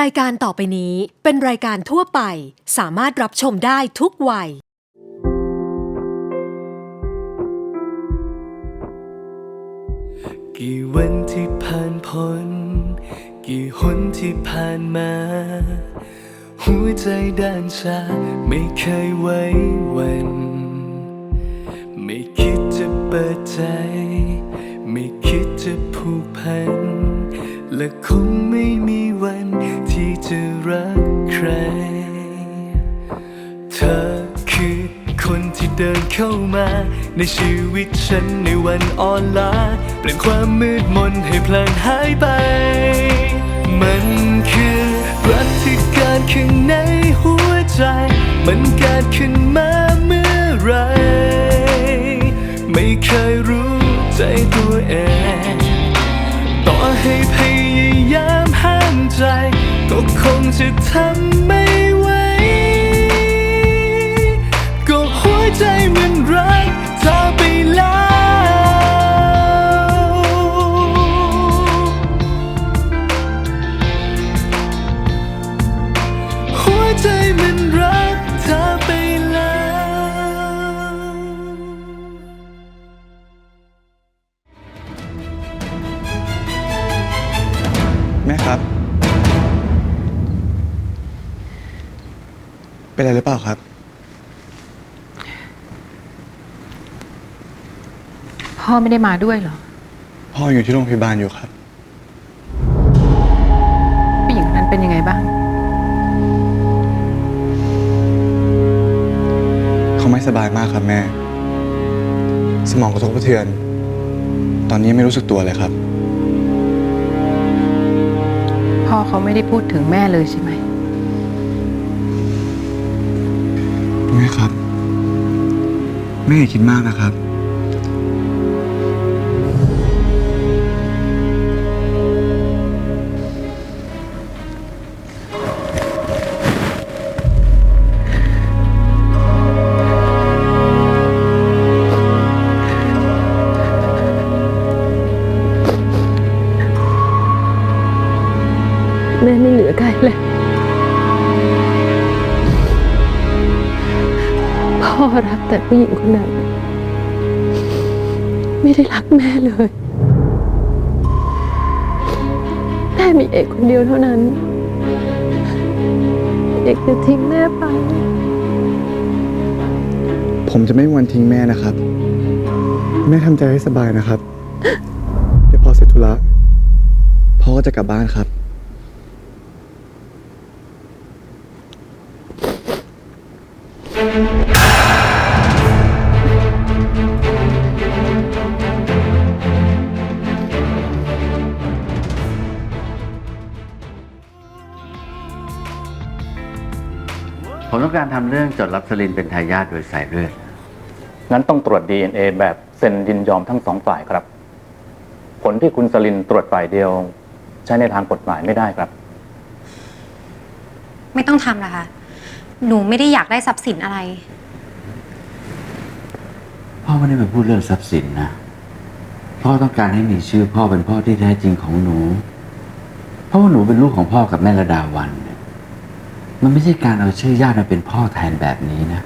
รายการต่อไปนี้เป็นรายการทั่วไป สามารถรับชมได้ทุกวัย กี่วันที่ผ่านพ้น กี่หนที่ผ่านมา หัวใจด้านชาไม่เคยไว้วัน ไม่คิดจะเปิดใจ ไม่คิดจะผูกพัน และคงไม่มีวัน จะรักใคร เธอคือคนที่เดินเข้ามา ในชีวิตฉันในวันอ่อนล้า เปลี่ยนความมืดมนให้พลางหายไป มันคือรักที่เกิดขึ้นในหัวใจ มันเกิดขึ้นมาเมื่อไร ไม่เคยรู้ใจตัวเอง ต่อให้พยายามห้ามใจ ก็คงจะทำไม่ เป็นอะไรหรือเปล่าครับ พ่อไม่ได้มาด้วยเหรอ พ่ออยู่ที่โรงพยาบาลอยู่ครับ ผู้หญิงคนนั้นเป็นยังไงบ้าง เขาไม่สบายมากครับแม่ สมองกระทบกระเทือน ตอนนี้ไม่รู้สึกตัวเลยครับ พ่อเขาไม่ได้พูดถึงแม่เลยใช่ไหม แม่ครับ แม่อย่าคิดมากนะครับ แต่ผู้หญิงคนนั้น ไม่ได้รักแม่เลยแม่มีเอกคนเดียวเท่านั้น เอกจะทิ้งแม่ไป ผมจะไม่มีวันทิ้งแม่นะครับ แม่ทำใจให้สบายนะครับ เดี๋ยวพอเสร็จธุระพ่อก็จะกลับบ้านครับ ผมต้องการทำเรื่องจดรับสลินเป็นทายาทโดยสายเลือด งั้นต้องตรวจ DNA แบบเซ็นยินยอมทั้งสองฝ่ายครับ ผลที่คุณสลินตรวจฝ่ายเดียว ใช้ในทางกฎหมายไม่ได้ครับ ไม่ต้องทำละค่ะหนูไม่ได้อยากได้ทรัพย์สินอะไร พ่อไม่ได้มาพูดเรื่องทรัพย์สินนะ พ่อต้องการให้มีชื่อพ่อเป็นพ่อที่แท้จริงของหนู เพราะว่าหนูเป็นลูกของพ่อกับแม่ระดาวันเนี่ย มันไม่ใช่การเอาชื่อญาติมาเป็นพ่อแทนแบบนี้นะ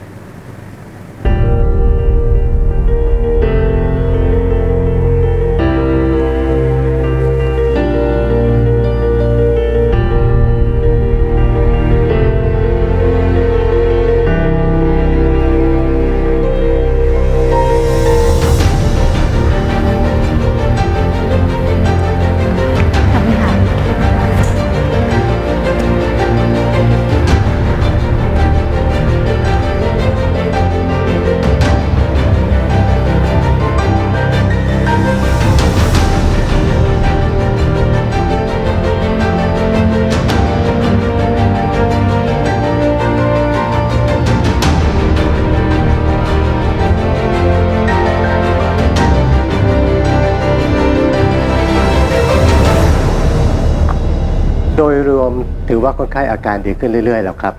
ถือว่าคนไข้อาการดีขึ้นเรื่อย ๆ แล้วครับ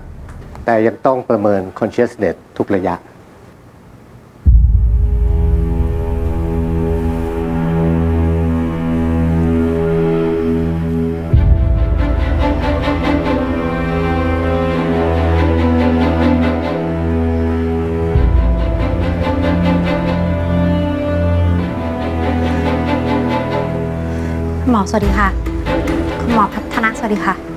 แต่ยังต้องประเมิน consciousness ทุกระยะหมอสวัสดีค่ะ คุณหมอพัฒนะสวัสดีค่ะ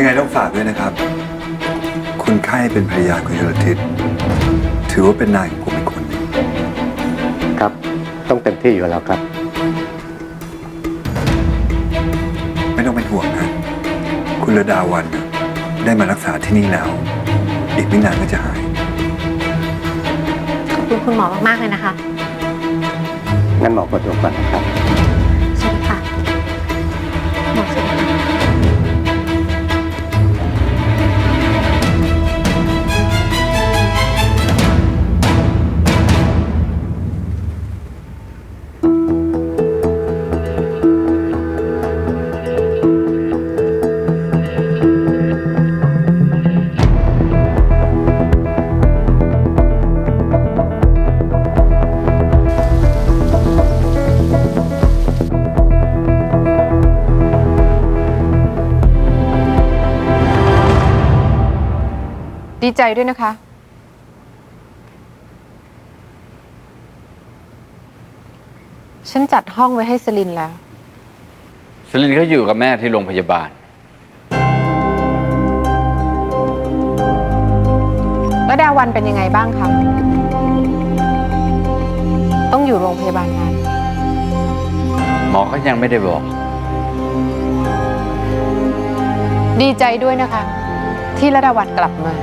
ยังไงต้องฝากด้วยนะครับ คุณไข้เป็นภรรยาคุณชลทิศถือว่าเป็นนายของผมอีกคนหนึ่งครับ ต้องเต็มที่อยู่แล้วครับ ไม่ต้องเป็นห่วงนะ คุณระดาวันน่ะได้มารักษาที่นี่แล้ว อีกไม่นานก็จะหาย ขอบคุณคุณหมอมาก ๆ เลยนะคะ งั้นหมอกดตัวก่อนนะครับ ใจด้วยนะคะ ฉันจัดห้องไว้ให้สลินแล้ว สลินเขาอยู่กับแม่ที่โรงพยาบาล แล้วดาวันเป็นยังไงบ้างคะ ต้องอยู่โรงพยาบาลนานหมอก็ยังไม่ได้บอก ดีใจด้วยนะคะ ที่ระดาวันกลับมา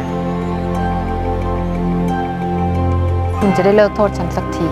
คุณจะได้เลิกโทษฉันสักที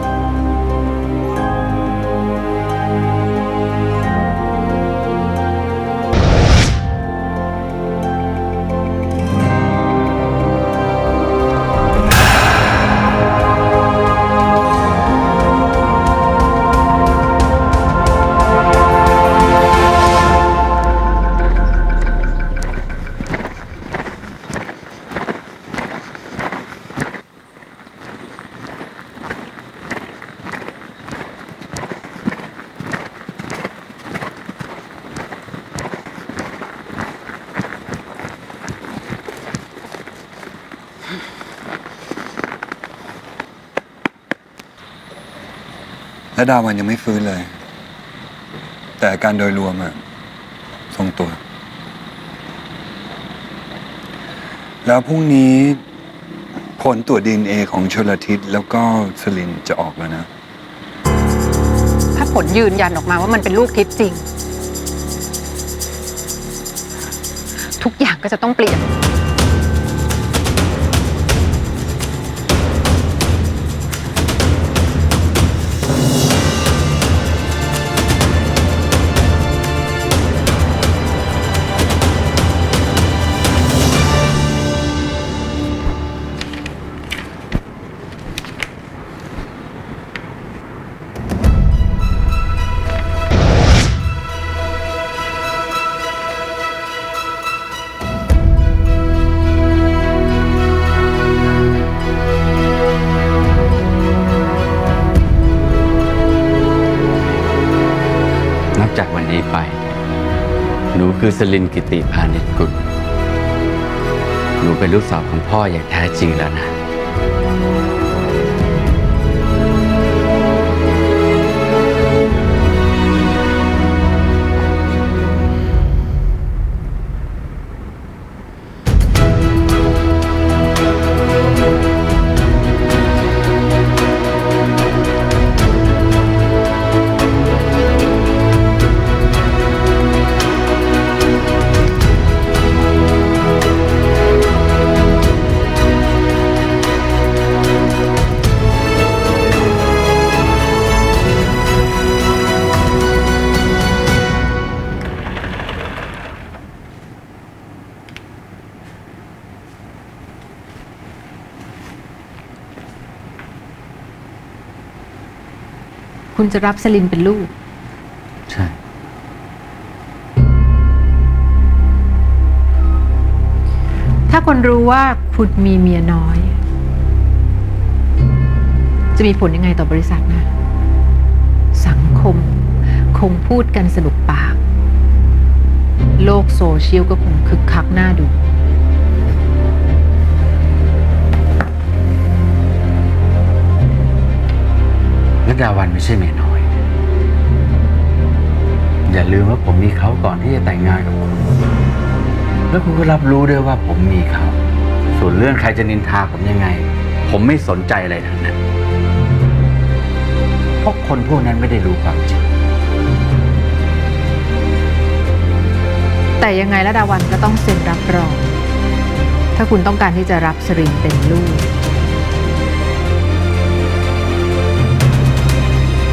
และดาวันยังไม่ฟื้นเลย แต่อาการโดยรวมอะทรงตัว แล้วพรุ่งนี้ผลตรวจดีเอของชลทิศแล้วก็สลินจะออกแล้วนะ ถ้าผลยืนยันออกมาว่ามันเป็นลูกทิพย์จริง ทุกอย่างก็จะต้องเปลี่ยน จากวันนี้ไป หนูคือสลินกิติพาณิชกุล หนูเป็นลูกสาวของพ่ออย่างแท้จริงแล้วนะ คุณจะรับสลินเป็นลูก ใช่ ถ้าคนรู้ว่าคุณมีเมียน้อย จะมีผลยังไงต่อบริษัทนะ สังคมคงพูดกันสนุกปาก โลกโซเชียลก็คงคึกคักน่าดู และดาวันไม่ใช่เมียน้อย อย่าลืมว่าผมมีเขาก่อนที่จะแต่งงานกับคุณ แล้วคุณก็รับรู้ด้วยว่าผมมีเขา ส่วนเรื่องใครจะนินทาผมยังไง ผมไม่สนใจอะไรทั้งนั้น เพราะคนพวกนั้นไม่ได้รู้ความจริง แต่ยังไงละดาวันก็ต้องเซ็นรับรอง ถ้าคุณต้องการที่จะรับสรินเป็นลูก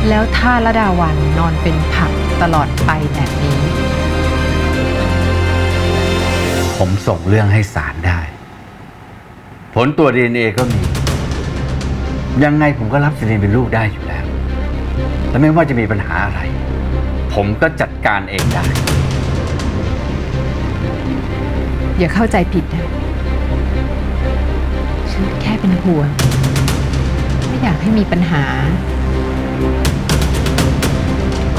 แล้วถ้าละดาวันนอนเป็นผักตลอดไปแบบนี้ ผมส่งเรื่องให้ศาลได้ ผลตัว DNA ก็มี ยังไงผมก็รับสิรินเป็นลูกได้อยู่แล้ว และไม่ว่าจะมีปัญหาอะไร ผมก็จัดการเองได้ อย่าเข้าใจผิดนะ ฉันแค่เป็นห่วง ไม่อยากให้มีปัญหา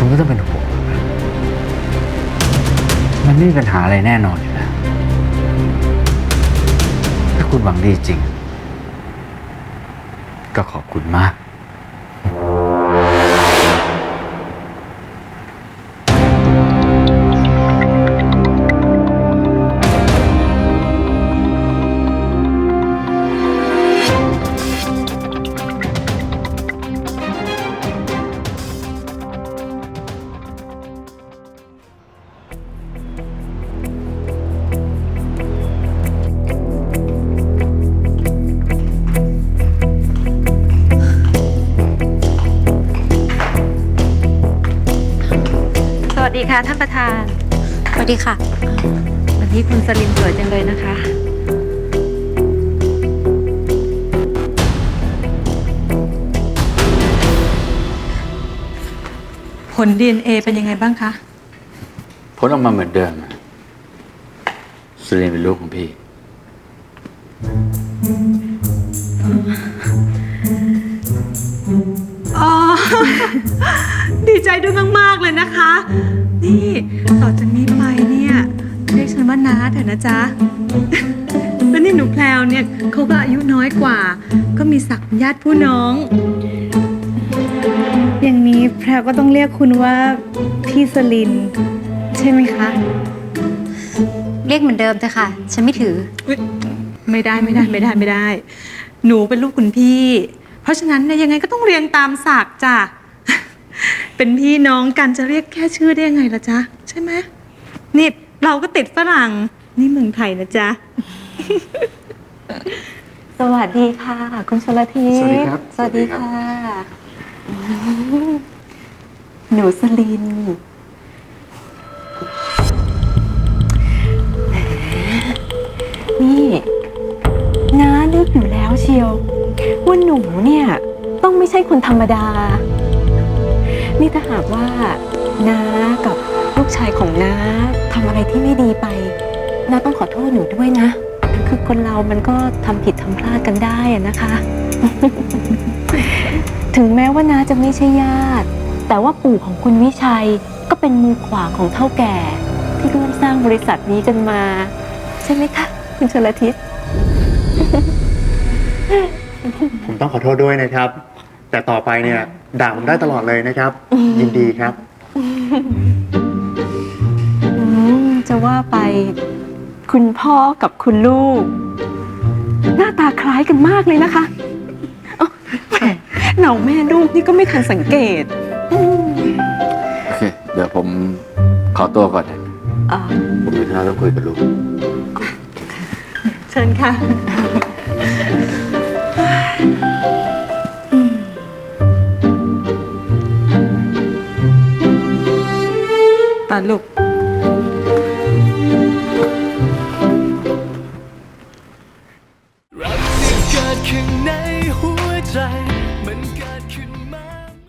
คุณก็ต้องเป็นห่วงมันไม่มีปัญหาอะไรแน่นอนอยู่แล้วถ้าคุณหวังดีจริง ก็ขอบคุณมาก สวัสดีค่ะท่านประธาน สวัสดีค่ะ วันนี้คุณสลินสวยจังเลยนะคะ ผล DNA เป็นยังไงบ้างคะ ผลออกมาเหมือนเดิมอะสุรินทร์เป็นลูกของพี่ ดีใจด้วยมากๆเลยนะคะ นี่ต่อจากนี้ไปเนี่ยเรียกฉันว่าน้าเถอะนะจ๊ะ แล้วนี่หนูแพลวเนี่ยเขาก็อายุน้อยกว่า ก็มีศักดิ์เป็นญาติผู้น้อง อย่างนี้แพรก็ต้องเรียกคุณว่าพี่สลิน ใช่ไหมคะ เรียกเหมือนเดิมเถอะค่ะ ฉันไม่ถือ อุ๊ยไม่ได้ไม่ได้ไม่ได้ไม่ได้ หนูเป็นลูกคุณพี่ เพราะฉะนั้นเนี่ยยังไงก็ต้องเรียงตามศักดิ์จ้ะ เป็นพี่น้องกันจะเรียกแค่ชื่อได้ยังไงล่ะจ๊ะ ใช่ไหมนี่เราก็ติดฝรั่ง นี่เมืองไทยนะจ๊ะ สวัสดีค่ะ คุณชลทีสวัสดีครับ สวัสดีค่ะ หนูสลินนี่น้านึกอยู่แล้วเชียวว่าหนูเนี่ย ต้องไม่ใช่คนธรรมดา นี่ถ้าหากว่าน้ากับลูกชายของน้าทำอะไรที่ไม่ดีไปน้าต้องขอโทษหนูด้วยนะ คือคนเรามันก็ทำผิดทำพลาดกันได้อะนะคะ ถึงแม้ว่าน้าจะไม่ใช่ญาติ แต่ว่าปู่ของคุณวิชัยก็เป็นมือขวาของเท่าแก่ ที่ร่วมสร้างบริษัทนี้กันมา ใช่ไหมคะ คุณชลทิศ ผมต้องขอโทษด้วยนะครับ แต่ต่อไปเนี่ย ด่าผมได้ตลอดเลยนะครับ ยินดีครับ อืมจะว่าไป คุณพ่อกับคุณลูก หน้าตาคล้ายกันมากเลยนะคะเอ้าแหมเหนาแม่ลูกนี่ก็ไม่ทันสังเกตอืมโอเค เดี๋ยวผมขอตัวก่อนนะอ่าผมมีธุระต้องคุยกับลูก เชิญค่ะ ลูก